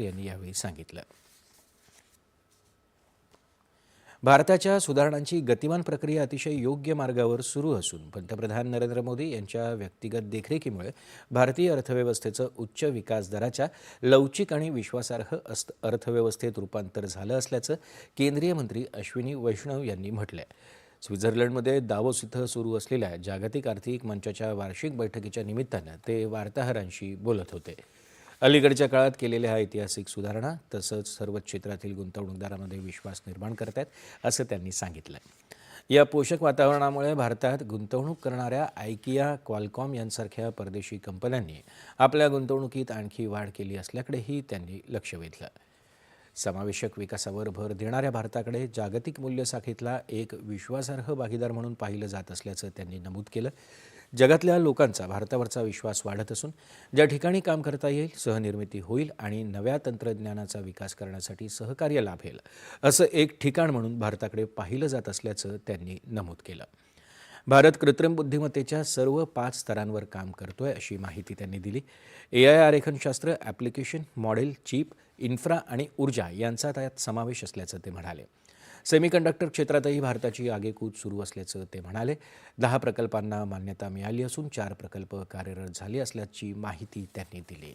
यांनी यावेळी सांगितलं. भारताच्या सुधारणांची गतिमान प्रक्रिया अतिशय योग्य मार्गावर सुरू असून पंतप्रधान नरेंद्र मोदी यांच्या व्यक्तिगत देखरेखीमुळे भारतीय अर्थव्यवस्थेचं उच्च विकास दराच्या लवचिक आणि विश्वासार्ह अस्त अर्थव्यवस्थेत रूपांतर झालं असल्याचं केंद्रीय मंत्री अश्विनी वैष्णव यांनी म्हटलंय. स्वित्झर्लंडमध्ये दावोस इथं सुरू असलेल्या जागतिक आर्थिक मंचाच्या वार्षिक बैठकीच्या निमित्तानं ते वार्ताहरांशी बोलत होते. अलीकडच्या काळात केलेल्या ऐतिहासिक सुधारणा तसंच सर्व क्षेत्रातील गुंतवणूकदारांमध्ये विश्वास निर्माण करत आहेत असं त्यांनी सांगितलं या पोषक वातावरणामुळे भारतात गुंतवणूक करणाऱ्या आयकिया क्वालकॉम यांसारख्या परदेशी कंपन्यांनी आपल्या गुंतवणुकीत आणखी वाढ केली असल्याकडेही त्यांनी लक्ष वेधलं. समावेशक विकासावर भर देणाऱ्या भारताकडे जागतिक मूल्य साखळीतला एक विश्वासार्ह भागीदार म्हणून पाहिलं जात असल्याचं त्यांनी नमूद केलं. जगातल्या लोकांचा भारतावरचा विश्वास वाढत असून ज्या ठिकाणी काम करता येईल सहनिर्मिती होईल आणि नव्या तंत्रज्ञानाचा विकास करण्यासाठी सहकार्य लाभेल असं एक ठिकाण म्हणून भारताकडे पाहिलं जात असल्याचं त्यांनी नमूद केलं. भारत कृत्रिम बुद्धिमत्तेच्या सर्व पाच स्तरांवर काम करतोय अशी माहिती त्यांनी दिली. ए आय आरेखनशास्त्र ॲप्लिकेशन मॉडेल चीप इन्फ्रा आणि ऊर्जा यांचा त्यात समावेश असल्याचं ते म्हणाले. सेमीकंडक्टर क्षेत्रातही भारताची आगेकूच सुरू असल्याचं ते म्हणाले. दहा प्रकल्पांना मान्यता मिळाली असून चार प्रकल्प कार्यरत झाले असल्याची माहिती त्यांनी दिली.